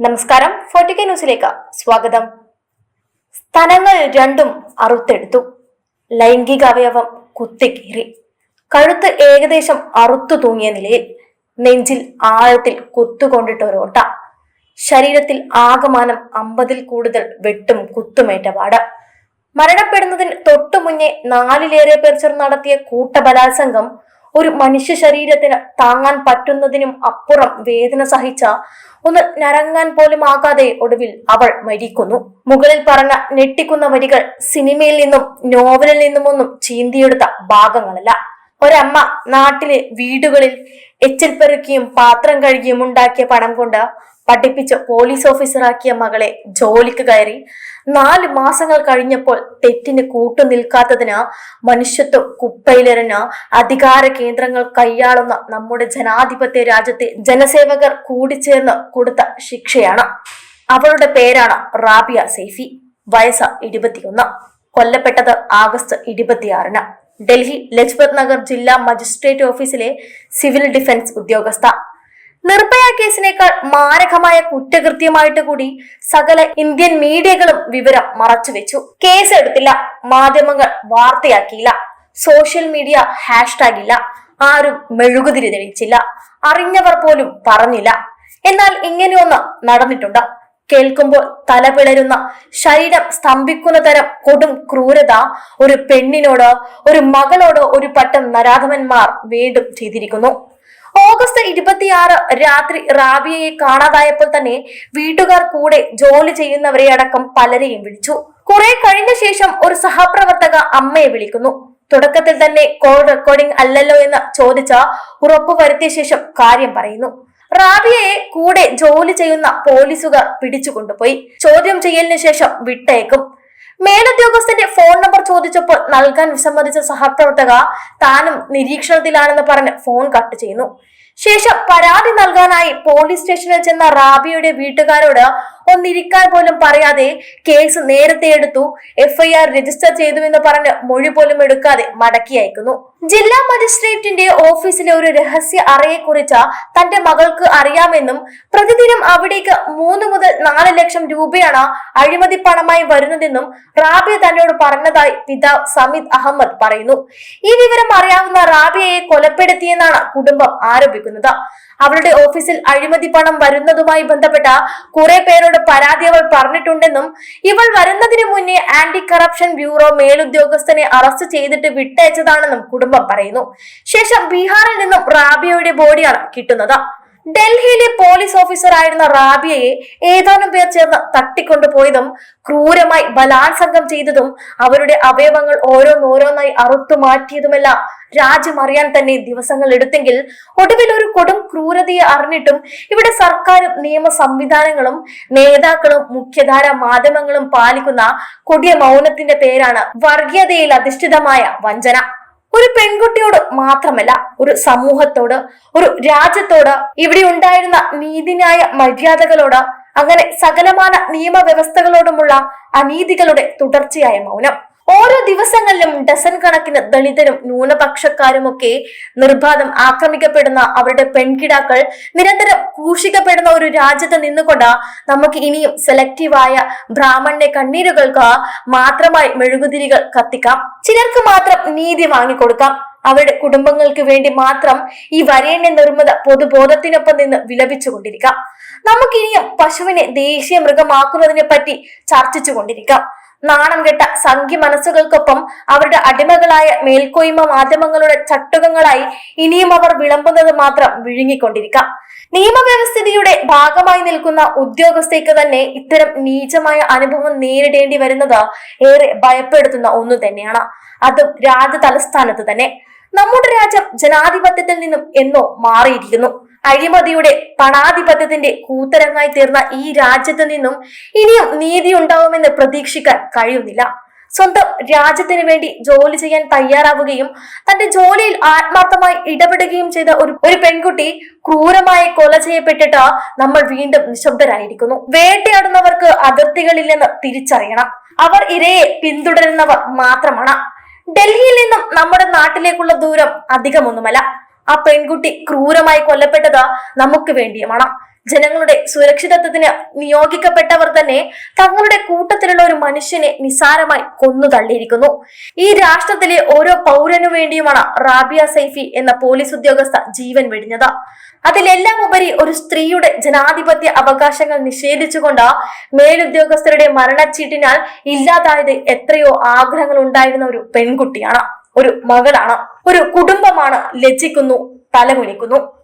നമസ്കാരം forty K ന്യൂസിലേക്ക് സ്വാഗതം. സ്ഥലങ്ങൾ രണ്ടും അറുത്തെടുത്തു. ലൈംഗിക അവയവം കുത്തിക്കീറി. കഴുത്ത് ഏകദേശം അറുത്തു തൂങ്ങിയ നിലയിൽ നെഞ്ചിൽ ആഴത്തിൽ കുത്തുകൊണ്ടിട്ട ഒരോട്ട ശരീരത്തിൽ ആകമാനം അമ്പതിൽ കൂടുതൽ വെട്ടും കുത്തുമേറ്റ പാട്. മരണപ്പെടുന്നതിന് തൊട്ടു മുന്നേ നാലിലേറെ പേർ ചേർന്ന് നടത്തിയ കൂട്ടബലാത്സംഗം ഒരു മനുഷ്യ ശരീരത്തിന് താങ്ങാൻ പറ്റുന്നതിനും അപ്പുറം വേദന സഹിച്ച ഒന്ന് നരങ്ങാൻ പോലും ആകാതെ ഒടുവിൽ അവൾ മരിക്കുന്നു. മുകളിൽ പറഞ്ഞ ഞെട്ടിക്കുന്ന വരികൾ സിനിമയിൽ നിന്നും നോവലിൽ നിന്നുമൊന്നും ചീന്തിയെടുത്ത ഭാഗങ്ങളല്ല. ഒരമ്മ നാട്ടിലെ വീടുകളിൽ എച്ചിൽ പെറുക്കിയും പാത്രം കഴുകിയും ഉണ്ടാക്കിയ പണം കൊണ്ട് പഠിപ്പിച്ച് പോലീസ് ഓഫീസറാക്കിയ മകളെ ജോലിക്ക് കയറി. നാല് മാസങ്ങൾ കഴിഞ്ഞപ്പോൾ തെറ്റിന് കൂട്ടു നിൽക്കാത്തതിന് മനുഷ്യത്വം കുപ്പയിലെറിഞ്ഞ് അധികാര കേന്ദ്രങ്ങൾ കൈയാളുന്ന നമ്മുടെ ജനാധിപത്യ രാജ്യത്തെ ജനസേവകർ കൂടിച്ചേർന്ന് കൊടുത്ത ശിക്ഷയാണ്. അവളുടെ പേരാണ് റാബിയ സൈഫി. വയസ്സ് ഇരുപത്തിയൊന്ന്. കൊല്ലപ്പെട്ടത് ആഗസ്റ്റ് ഇരുപത്തിയാറിന്. ഡൽഹി ലജ്പത് നഗർ ജില്ലാ മജിസ്ട്രേറ്റ് ഓഫീസിലെ സിവിൽ ഡിഫൻസ് ഉദ്യോഗസ്ഥ. നിർഭയ കേസിനേക്കാൾ മാരകമായ കുറ്റകൃത്യമായിട്ട് കൂടി സകല ഇന്ത്യൻ മീഡിയകളും വിവരം മറച്ചുവെച്ചു കേസ് എടുത്തില്ല മാധ്യമങ്ങൾ വാർത്തയാക്കിയില്ല സോഷ്യൽ മീഡിയ ഹാഷ്ടാഗ് ഇല്ല ആരും മെഴുകുതിരി തെളിയിച്ചില്ല അറിഞ്ഞവർ പോലും പറഞ്ഞില്ല. എന്നാൽ ഇങ്ങനെയൊന്ന് നടന്നിട്ടുണ്ട്. കേൾക്കുമ്പോൾ തല പിളരുന്ന ശരീരം സ്തംഭിക്കുന്ന തരം കൊടും ക്രൂരത ഒരു പെണ്ണിനോടോ ഒരു മകളോട് ഒരു പട്ടം നരാധമന്മാർ വീണ്ടും ചെയ്തിരിക്കുന്നു. ഓഗസ്റ്റ് ഇരുപത്തിയാറ് രാത്രി റാബിയയെ കാണാതായപ്പോൾ തന്നെ വീട്ടുകാർ കൂടെ ജോലി ചെയ്യുന്നവരെ അടക്കം പലരെയും വിളിച്ചു. കുറെ കഴിഞ്ഞ ശേഷം ഒരു സഹപ്രവർത്തക അമ്മയെ വിളിക്കുന്നു. തുടക്കത്തിൽ തന്നെ കോൾ റെക്കോർഡിംഗ് അല്ലല്ലോ എന്ന് ചോദിച്ച ഉറപ്പ് വരുത്തിയ ശേഷം കാര്യം പറയുന്നു. റാബിയയെ കൂടെ ജോലി ചെയ്യുന്ന പോലീസുകാർ പിടിച്ചുകൊണ്ടുപോയി ചോദ്യം ചെയ്യലിന് ശേഷം വിട്ടേക്കും. മേലുദ്യോഗസ്ഥന്റെ ഫോൺ നമ്പർ ചോദിച്ചപ്പോൾ നൽകാൻ വിസമ്മതിച്ച സഹപ്രവർത്തക താനും നിരീക്ഷണത്തിലാണെന്ന് പറഞ്ഞ് ഫോൺ കട്ട് ചെയ്യുന്നു. ശേഷം പരാതി നൽകാനായി പോലീസ് സ്റ്റേഷനിൽ ചെന്ന റാബിയുടെ വീട്ടുകാരോട് ഒന്നിരിക്കാൻ പോലും പറയാതെ കേസ് നേരത്തെ എടുത്തു. എഫ്ഐആർ രജിസ്റ്റർ ചെയ്തു എന്ന് പറഞ്ഞ് മൊഴി പോലും എടുക്കാതെ മടക്കി അയക്കുന്നു. ജില്ലാ മജിസ്ട്രേറ്റിന്റെ ഓഫീസിലെ ഒരു രഹസ്യ അറയെക്കുറിച്ച് തന്റെ മകൾക്ക് അറിയാമെന്നും പ്രതിദിനം അവിടേക്ക് മൂന്ന് മുതൽ നാല് ലക്ഷം രൂപയാണ് അഴിമതി പണമായി വരുന്നതെന്നും റാബിയ തന്നോട് പറഞ്ഞതായി പിതാവ് സമീദ് അഹമ്മദ് പറയുന്നു. ഈ വിവരം അറിയാവുന്ന റാബിയയെ കൊലപ്പെടുത്തിയെന്നാണ് കുടുംബം ആരോപിക്കുന്നത്. അവരുടെ ഓഫീസിൽ അഴിമതി പണം വരുന്നതുമായി ബന്ധപ്പെട്ട കുറെ പേരോട് പരാതി അവൾ പറഞ്ഞിട്ടുണ്ടെന്നും ഇവൾ വരുന്നതിന് മുന്നേ ആന്റി കറപ്ഷൻ ബ്യൂറോ മേലുദ്യോഗസ്ഥനെ അറസ്റ്റ് ചെയ്തിട്ട് വിട്ടയച്ചതാണെന്നും കുടുംബം പറയുന്നു. ശേഷം ബീഹാറിൽ നിന്നും റാബിയയുടെ ബോഡിയാണ് കിട്ടുന്നത്. ഡൽഹിയിലെ പോലീസ് ഓഫീസർ ആയിരുന്ന റാബിയയെ ഏതാനും പേർ ചേർന്ന് തട്ടിക്കൊണ്ടുപോയതും ക്രൂരമായി ബലാത്സംഗം ചെയ്തതും അവരുടെ അവയവങ്ങൾ ഓരോന്നോരോന്നായി അറുത്തു മാറ്റിയതുമെല്ലാം രാജ്യം അറിയാൻ തന്നെ ദിവസങ്ങൾ എടുത്തെങ്കിൽ ഒടുവിൽ ഒരു കൊടും ക്രൂരതയെ അറിഞ്ഞിട്ടും ഇവിടെ സർക്കാരും നിയമ സംവിധാനങ്ങളും നേതാക്കളും മുഖ്യധാര മാധ്യമങ്ങളും പാലിക്കുന്ന കൊടിയ മൗനത്തിന്റെ പേരാണ് വർഗീയതയിൽ അധിഷ്ഠിതമായ വഞ്ചന. ഒരു പെൺകുട്ടിയോട് മാത്രമല്ല ഒരു സമൂഹത്തോട് ഒരു രാജ്യത്തോട് ഇവിടെ ഉണ്ടായിരുന്ന നീതിന്യായ മര്യാദകളോട് അങ്ങനെ സകലമാന നിയമവ്യവസ്ഥകളോടുമുള്ള അനീതികളുടെ തുടർച്ചയായ മൗനം. ഓരോ ദിവസങ്ങളിലും ഡസൻ കണക്കിന് ദളിതരും ന്യൂനപക്ഷക്കാരുമൊക്കെ നിർബാധം ആക്രമിക്കപ്പെടുന്ന അവരുടെ പെൺകിടാക്കൾ നിരന്തരം ക്രൂശിക്കപ്പെടുന്ന ഒരു രാജ്യത്ത് നിന്നുകൊണ്ട് നമുക്ക് ഇനിയും സെലക്റ്റീവായ ബ്രാഹ്മണ്യ കണ്ണീരുകൾക്ക് മാത്രമായി മെഴുകുതിരികൾ കത്തിക്കാം. ചിലർക്ക് മാത്രം നീതി വാങ്ങിക്കൊടുക്കാം. അവരുടെ കുടുംബങ്ങൾക്ക് വേണ്ടി മാത്രം ഈ വരേണ്യ നിർമ്മിത പൊതുബോധത്തിനൊപ്പം നിന്ന് വിലപിച്ചുകൊണ്ടിരിക്കാം. നമുക്കിനിയും പശുവിനെ ദേശീയ മൃഗമാക്കുന്നതിനെ പറ്റി ചർച്ചിച്ചു കൊണ്ടിരിക്കാം നാണം കെട്ട സംഖ്യ മനസ്സുകൾക്കൊപ്പം അവരുടെ അടിമകളായ മേൽക്കോയ്മ മാധ്യമങ്ങളുടെ ചട്ടുകങ്ങളായി ഇനിയും അവർ വിളമ്പുന്നത് മാത്രം വിഴുങ്ങിക്കൊണ്ടിരിക്കാം. നിയമവ്യവസ്ഥിതിയുടെ ഭാഗമായി നിൽക്കുന്ന ഉദ്യോഗസ്ഥയ്ക്ക് തന്നെ ഇത്തരം നീചമായ അനുഭവം നേരിടേണ്ടി വരുന്നത് ഏറെ ഭയപ്പെടുത്തുന്ന ഒന്നു തന്നെയാണ്. അതും രാജ്യ തലസ്ഥാനത്ത് തന്നെ. നമ്മുടെ രാജ്യം ജനാധിപത്യത്തിൽ നിന്നും എന്നോ മാറിയിരിക്കുന്നു. അഴിമതിയുടെ പണാധിപത്യത്തിന്റെ കൂത്തരങ്ങായി തീർന്ന ഈ രാജ്യത്ത് നിന്നും ഇനിയും നീതി ഉണ്ടാവുമെന്ന് പ്രതീക്ഷിക്കാൻ കഴിയുന്നില്ല. സ്വന്തം രാജ്യത്തിന് വേണ്ടി ജോലി ചെയ്യാൻ തയ്യാറാവുകയും തന്റെ ജോലിയിൽ ആത്മാർത്ഥമായി ഇടപെടുകയും ചെയ്ത ഒരു ഒരു പെൺകുട്ടി ക്രൂരമായി കൊല ചെയ്യപ്പെട്ടിട്ട് നമ്മൾ വീണ്ടും നിശബ്ദരായിരിക്കുന്നു. വേട്ടയാടുന്നവർക്ക് അതിർത്തികളില്ലെന്ന് തിരിച്ചറിയണം. അവർ ഇരയെ പിന്തുടരുന്നവർ മാത്രമാണ്. ഡൽഹിയിൽ നിന്നും നമ്മുടെ നാട്ടിലേക്കുള്ള ദൂരം അധികമൊന്നുമല്ല. ആ പെൺകുട്ടി ക്രൂരമായി കൊല്ലപ്പെട്ടത് നമുക്ക് വേണ്ടിയുമാണ്. ജനങ്ങളുടെ സുരക്ഷിതത്വത്തിന് നിയോഗിക്കപ്പെട്ടവർ തന്നെ തങ്ങളുടെ കൂട്ടത്തിലുള്ള ഒരു മനുഷ്യനെ നിസാരമായി കൊന്നു തള്ളിയിരിക്കുന്നു ഈ രാഷ്ട്രത്തിലെ ഓരോ പൗരനു വേണ്ടിയുമാണ് റാബിയ സൈഫി എന്ന പോലീസ് ഉദ്യോഗസ്ഥ ജീവൻ വെടിഞ്ഞത്. അതിലെല്ലാം ഉപരി ഒരു സ്ത്രീയുടെ ജനാധിപത്യ അവകാശങ്ങൾ നിഷേധിച്ചുകൊണ്ട് മേലുദ്യോഗസ്ഥരുടെ മരണച്ചീട്ടിനാൽ ഇല്ലാതായത് എത്രയോ ആഗ്രഹങ്ങൾ ഉണ്ടായിരുന്ന ഒരു പെൺകുട്ടിയാണ്. ഒരു മകളാണ്. ഒരു കുടുംബമാണ് ലജ്ജിക്കുന്നു തലകുനിക്കുന്നു.